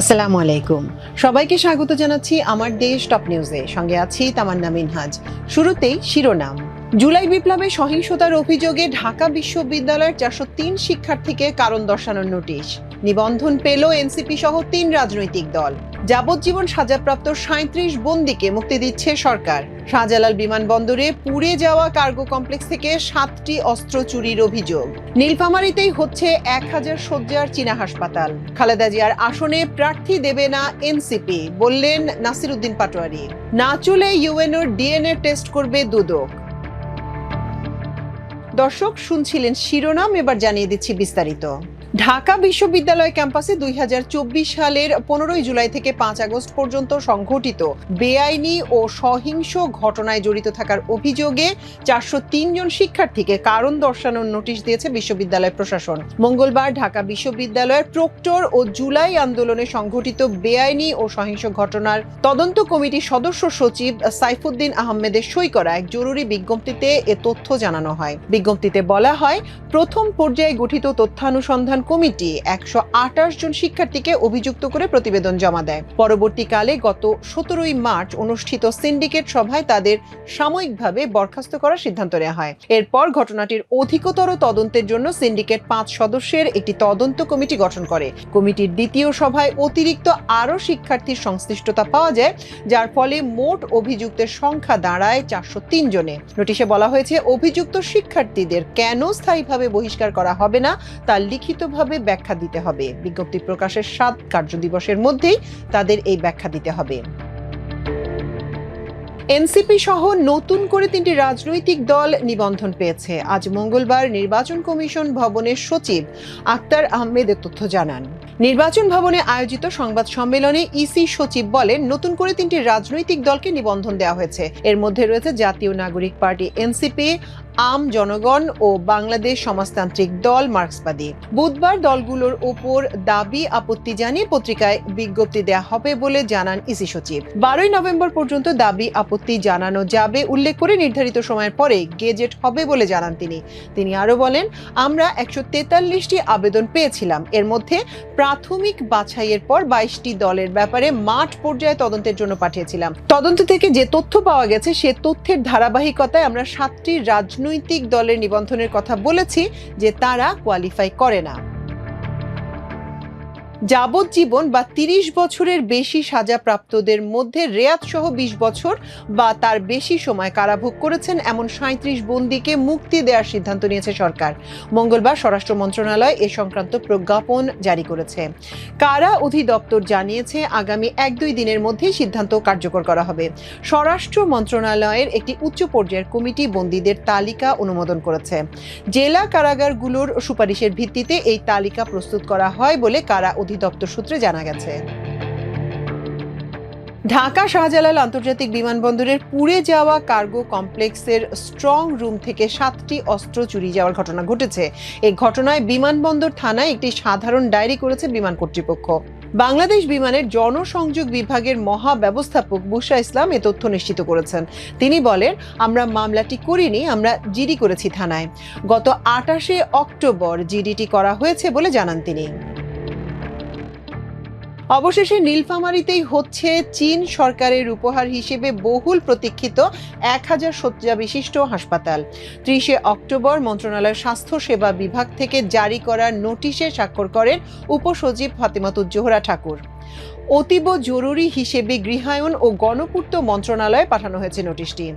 আসসালামু আলাইকুম। সবাইকে স্বাগত জানাচ্ছি আমার দেশ টপ নিউজে। সঙ্গে আছি তামান্না মিনহাজ। শুরুতেই শিরোনাম। জুলাই বিপ্লবে সহিংসতার অভিযোগে ঢাকা বিশ্ববিদ্যালয়ের চারশো তিন শিক্ষার্থীকে কারণ দর্শানোর নোটিশ। নিবন্ধন পেল এনসিপি সহ তিন রাজনৈতিক দল। যাবজ্জীবন সাজাপ্রাপ্ত সাঁত্রিশ বন্দীকে মুক্তি দিচ্ছে সরকার। শাহজালাল বিমানবন্দরে পুড়ে যাওয়া কার্গো কমপ্লেক্স থেকে সাতটি অস্ত্র চুরির অভিযোগ। নীলফামারীতেই হচ্ছে এক হাজার শয্যার চীনা হাসপাতাল। খালেদা জিয়ার আসনে প্রার্থী দেবে না এনসিপি, বললেন নাসিরুদ্দিন পাটোয়ারি। না চলে ইউএনওর ডিএনএ টেস্ট করবে দুদক। দর্শক, শুনছিলেন শিরোনাম, এবার জানিয়ে দিচ্ছি বিস্তারিত। ঢাকা বিশ্ববিদ্যালয় ক্যাম্পাসে দুই হাজার চব্বিশ সালের পনেরোই জুলাই থেকে পাঁচ আগস্ট পর্যন্ত সংঘটিত বেআইনি ও সহিংস ঘটনায় জড়িত থাকার অভিযোগে চারশো তিন জন শিক্ষার্থীকে কারণ দর্শানোর নোটিশ দিয়েছে বিশ্ববিদ্যালয় প্রশাসন। মঙ্গলবার ঢাকা বিশ্ববিদ্যালয়ের প্রক্টর ও জুলাই আন্দোলনে সংঘটিত বেআইনি ও সহিংস ঘটনার তদন্ত কমিটির সদস্য সচিব সাইফুদ্দিন আহমেদের সই করা এক জরুরি বিজ্ঞপ্তিতে এ তথ্য জানানো হয়। বিজ্ঞপ্তিতে বলা হয়, প্রথম পর্যায়ে গঠিত তথ্যানুসন্ধান কমিটি একশো আঠাশ জন শিক্ষার্থীকে অভিযুক্ত করে প্রতিবেদন জমা দেয়। পরবর্তীকালে গত সতেরোই মার্চ অনুষ্ঠিত সিন্ডিকেট সভায় তাদের সাময়িকভাবে বরখাস্ত করার সিদ্ধান্ত নেওয়া হয়। এরপর ঘটনাটির অধিকতর তদন্তের জন্য সিন্ডিকেট পাঁচ সদস্যের একটি তদন্ত কমিটি গঠন করে। কমিটির দ্বিতীয় সভায় অতিরিক্ত আরও শিক্ষার্থীর সংশ্লিষ্টতা পাওয়া যায়, যার ফলে মোট অভিযুক্তের সংখ্যা দাঁড়ায় চারশো তিন জনে। নোটিশে বলা হয়েছে, অভিযুক্ত শিক্ষার্থীদের কেন স্থায়ীভাবে বহিষ্কার করা হবে না, তা লিখিতভাবে ব্যাখ্যা দিতে হবে। বিজ্ঞপ্তি প্রকাশের সাত কার্যদিবসের মধ্যেই তাদের এই ব্যাখ্যা দিতে হবে। এনসিপি সহ নতুন করে তিনটি রাজনৈতিক দল নিবন্ধন পেয়েছে। আজ মঙ্গলবার নির্বাচন কমিশন ভবনের সচিব আক্তার আহমেদ তথ্য জানান। নির্বাচন ভবনে আয়োজিত সংবাদ সম্মেলনে ইসি সচিব বলেন, নতুন করে তিনটি রাজনৈতিক দলকে নিবন্ধন দেওয়া হয়েছে। এর মধ্যে রয়েছে জাতীয় নাগরিক পার্টি এনসিপি, আম জনগণ ও বাংলাদেশ সমাজতান্ত্রিক দল মার্ক্সবাদী। বুধবার দলগুলোর ওপর দাবি আপত্তি জানিয়ে পত্রিকায় বিজ্ঞপ্তি দেওয়া হবে বলে জানান ইসি সচিব। বারোই নভেম্বর পর্যন্ত দাবি আপত্তি জানানো যাবে উল্লেখ করে নির্ধারিত সময়ের পরে গেজেট হবে বলে জানান তিনি। তিনি আরও বলেন, আমরা একশো তেতাল্লিশটি আবেদন পেয়েছিলাম। এর মধ্যে প্রাথমিক বাছাইয়ের পর বাইশটি দলের ব্যাপারে মাঠ পর্যায়ে তদন্তের জন্য পাঠিয়েছিলাম। তদন্ত থেকে যে তথ্য পাওয়া গেছে, সে তথ্যের ধারাবাহিকতায় আমরা সাতটি রাজনৈতিক দলের নিবন্ধনের কথা বলেছি যে তারা কোয়ালিফাই করে না। যাবজ্জীবন বা তিরিশ বছরের বেশি সাজাপ্রাপ্তদের মধ্যে রেয়াত সহ বিশ বছর বা তার বেশি সময় কারাভোগ করেছেন এমন সাঁত্রিশ বন্দীকে মুক্তি দেওয়ার সিদ্ধান্ত নিয়েছে সরকার। মঙ্গলবার স্বরাষ্ট্র মন্ত্রণালয় এ সংক্রান্ত প্রজ্ঞাপন জারি করেছে। কারা অধিদপ্তর জানিয়েছে, আগামী এক দুই দিনের মধ্যেই সিদ্ধান্ত কার্যকর করা হবে। স্বরাষ্ট্র মন্ত্রণালয়ের একটি উচ্চ পর্যায়ের কমিটি বন্দীদের তালিকা অনুমোদন করেছে। জেলা কারাগারগুলোর সুপারিশের ভিত্তিতে এই তালিকা প্রস্তুত করা হয় বলে কারা অধিদপ্তর সূত্রে জানা গেছে। ঢাকা শাহজালাল আন্তর্জাতিক বিমানবন্দরের পুড়ে যাওয়া কার্গো কমপ্লেক্সের স্ট্রং রুম থেকে সাতটি অস্ত্র চুরি যাওয়ার ঘটনা ঘটেছে। এই ঘটনায় বিমানবন্দর থানায় একটি সাধারণ ডায়েরি করেছে বিমান কর্তৃপক্ষ। বাংলাদেশ বিমানের জনসংযোগ বিভাগের মহা ব্যবস্থাপক বুশা ইসলাম এ তথ্য নিশ্চিত করেছেন। তিনি বলেন, আমরা মামলাটি করিনি, আমরা জিডি করেছি থানায়। গত আটাশে অক্টোবর জিডিটি করা হয়েছে বলে জানান তিনি। অবশেষে নীলফামারিতেই হচ্ছে চীন সরকারের উপহার হিসেবে বহুল প্রতীক্ষিত এক হাজার শয্যা বিশিষ্ট হাসপাতাল। ত্রিশে অক্টোবর মন্ত্রণালয়ের স্বাস্থ্য সেবা বিভাগ থেকে জারি করা নোটিশে স্বাক্ষর করেন উপসচিব ফাতেমাতুজ্জোহরা ঠাকুর। অতীব জরুরি হিসেবে গৃহায়ন ও গণপূর্ত মন্ত্রণালয়ে পাঠানো হয়েছে নোটিশটি।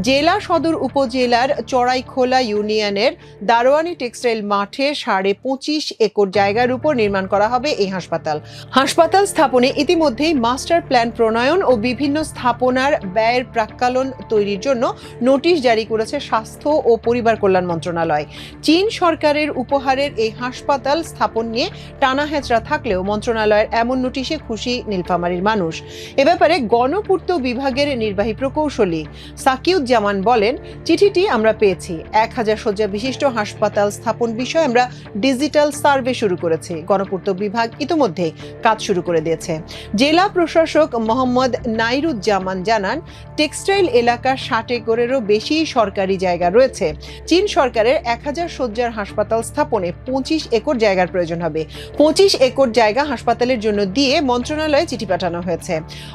জেলা সদর উপজেলার চড়াইখোলা ইউনিয়নের দারোয়ানি টেক্সটাইল মাঠে সাড়ে পঁচিশ একর জায়গার উপর নির্মাণ করা হবে এই হাসপাতাল। হাসপাতাল স্থাপনে ইতিমধ্যেই মাস্টার প্ল্যান প্রণয়ন ও বিভিন্ন স্থাপনার ব্যয়ের প্রাক্কালন তৈরির জন্য নোটিশ জারি করেছে স্বাস্থ্য ও পরিবার কল্যাণ মন্ত্রণালয়। চীন সরকারের উপহারের এই হাসপাতাল স্থাপন নিয়ে টানা হেঁচড়া থাকলেও মন্ত্রণালয়ের এমন নোটিশে খুশি নীলফামারীর মানুষ। এ ব্যাপারে গণপূর্ত বিভাগের নির্বাহী প্রকৌশলী সাকিউজ্জামান বলেন, চিঠিটি আমরা পেয়েছি। এক হাজার শয্যা বিশিষ্ট হাসপাতাল স্থাপন বিষয়ে আমরা ডিজিটাল সার্ভে শুরু করেছি। গণপূর্ত বিভাগ ইতোমধ্যে কাজ শুরু করে দিয়েছে। জেলা প্রশাসক মোহাম্মদ নাইরুজ্জামান জানান, টেক্সটাইল এলাকার ষাট একরেরও বেশি সরকারি জায়গা রয়েছে। চীন সরকারের এক হাজার শয্যার হাসপাতাল স্থাপনে পঁচিশ একর জায়গার প্রয়োজন হবে। পঁচিশ একর জায়গা হাসপাতালের জন্য দিয়ে মন্ত্রণালয়ে চিঠি পাঠানো হয়েছে।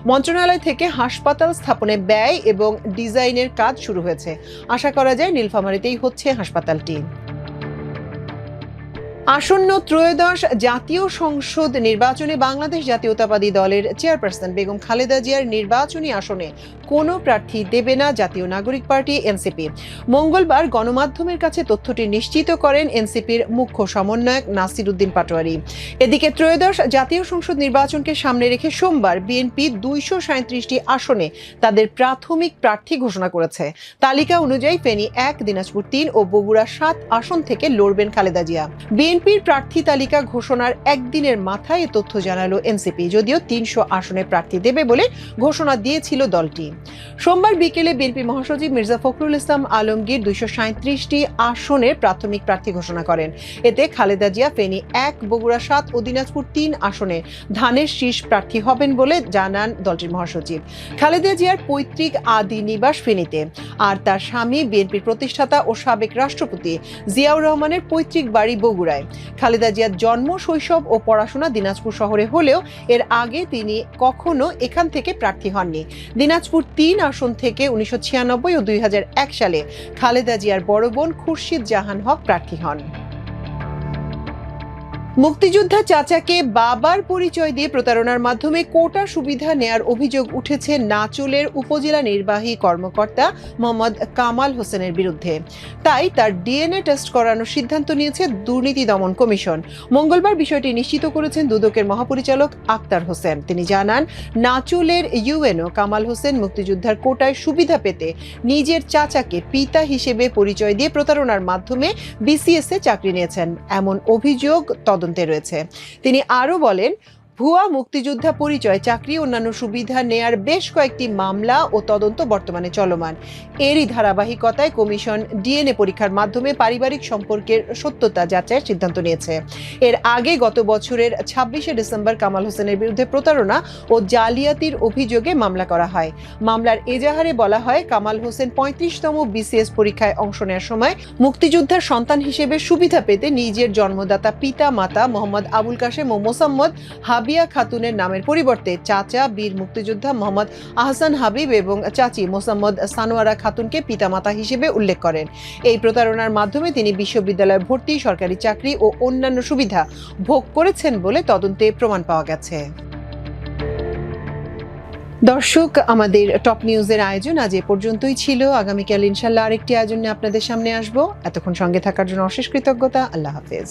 মন্ত্রণালয় থেকে হাসপাতাল স্থাপনে ব্যয় এবং ডিজাইনের কাজ শুরু হয়েছে। আশা করা যায় নীলফামারিতেই হচ্ছে হাসপাতালটি। আসন্ন ত্রয়োদশ জাতীয় সংসদ নির্বাচনে বাংলাদেশ জাতীয়তাবাদী দলের চেয়ারপারসন বেগম খালেদা জিয়ার নির্বাচনী আসনে কোনো প্রার্থী দেবে না জাতীয় নাগরিক পার্টি, এনসিপি। মঙ্গলবার গণমাধ্যমের কাছে তথ্যটি নিশ্চিত করেন এনসিপির মুখ্য সমন্বয়ক নাসির উদ্দিন পাটোয়ারি। এদিকে ত্রয়োদশ জাতীয় সংসদ নির্বাচনকে সামনে রেখে সোমবার বিএনপি দুইশো সাঁত্রিশটি আসনে তাদের প্রাথমিক প্রার্থী ঘোষণা করেছে। তালিকা অনুযায়ী ফেনী এক, দিনাজপুর তিন ও বগুড়া সাত আসন থেকে লড়বেন খালেদা জিয়া। বিএনপির প্রার্থী তালিকা ঘোষণার একদিনের মাথায় এ তথ্য জানালো এনসিপি, যদিও তিনশো আসনে প্রার্থী দেবে বলে ঘোষণা দিয়েছিল দলটি। সোমবার বিকেলে বিএনপি মহাসচিব মির্জা ফখরুল ইসলাম আলমগীর দুইশো সাঁত্রিশটি আসনের প্রাথমিক প্রার্থী ঘোষণা করেন। এতে খালেদা জিয়া ফেনী এক, বগুড়া সাত, ও দিনাজপুর তিন আসনে ধানের শীর্ষ প্রার্থী হবেন বলে জানান দলটির মহাসচিব। খালেদা জিয়ার পৈতৃক আদি নিবাস ফেনীতে, আর তার স্বামী বিএনপির প্রতিষ্ঠাতা ও সাবেক রাষ্ট্রপতি জিয়াউর রহমানের পৈতৃক বাড়ি বগুড়ায়। খালেদা জিয়ার জন্ম, শৈশব ও পড়াশোনা দিনাজপুর শহরে হলেও এর আগে তিনি কখনো এখান থেকে প্রার্থী হননি। দিনাজপুর তিন আসন থেকে উনিশশো ছিয়ানব্বই ও দুই হাজার এক সালে খালেদা জিয়ার বড় বোন খুরশিদ জাহান হক প্রার্থী হন। মুক্তিযোদ্ধা চাচাকে বাবার পরিচয় দিয়ে প্রতারণার মাধ্যমে কোটা সুবিধা নেয়ার অভিযোগ উঠেছে নাচুলের উপজেলা নির্বাহী কর্মকর্তা মোহাম্মদ কামাল হোসেনের বিরুদ্ধে। তাই তার ডিএনএ টেস্ট করানোর সিদ্ধান্ত নিয়েছে দুর্নীতি দমন কমিশন। মঙ্গলবার বিষয়টি নিশ্চিত করেছেন দুদকের মহাপরিচালক আক্তার হোসেন। তিনি জানান, নাচুলের ইউএনও কামাল হোসেন মুক্তিযোদ্ধার কোটায় সুবিধা পেতে নিজের চাচাকে পিতা হিসেবে পরিচয় দিয়ে প্রতারণার মাধ্যমে বিসিএস এ চাকরি নিয়েছেন। এমন অভিযোগ রয়েছে। তিনি আরও বলেন ভুয়া মুক্তিযোদ্ধা পরিচয়, চাকরি, অন্যান্য সুবিধা নেয়ার বেশ কয়েকটি মামলা ও তদন্ত বর্তমানে চলমান। এরই ধারাবাহিকতায় কমিশন ডিএনএ পরীক্ষার মাধ্যমে পারিবারিক সম্পর্কের সত্যতা যাচাইয়ের সিদ্ধান্ত নিয়েছে। এর আগে গত বছরের ছাব্বিশে ডিসেম্বর কামাল হোসেনের বিরুদ্ধে প্রতারণা ও জালিয়াতির অভিযোগে মামলা করা হয়। মামলার এজাহারে বলা হয়, কামাল হোসেন পঁয়ত্রিশতম বিসিএস পরীক্ষায় অংশ নেওয়ার সময় মুক্তিযোদ্ধার সন্তান হিসেবে সুবিধা পেতে নিজের জন্মদাতা পিতা মাতা মোহাম্মদ আবুল কাশেম ও মোসাম্মদ হাবিয়া খাতুনের নামের পরিবর্তে চাচা, বীর মুক্তিযোদ্ধা মোহাম্মদ আহসান হাবিব এবং চাচি মোসাম্মদ সানোয়ারা খাতুনকে পিতামাতা হিসেবে উল্লেখ করেন। এই প্রতারণার মাধ্যমে তিনি বিশ্ববিদ্যালয়ে ভর্তি, সরকারি চাকরি ও অন্যান্য সুবিধা ভোগ করেছেন বলে তদন্তে প্রমাণ পাওয়া গেছে। দর্শক, আমাদের টপ নিউজের আয়োজন আজ এ পর্যন্তই ছিল। আগামীকাল ইনশাল্লাহ আরেকটি আয়োজন আপনাদের সামনে আসব। এতক্ষণ সঙ্গে থাকার জন্য অশেষ কৃতজ্ঞতা। আল্লাহ হাফেজ।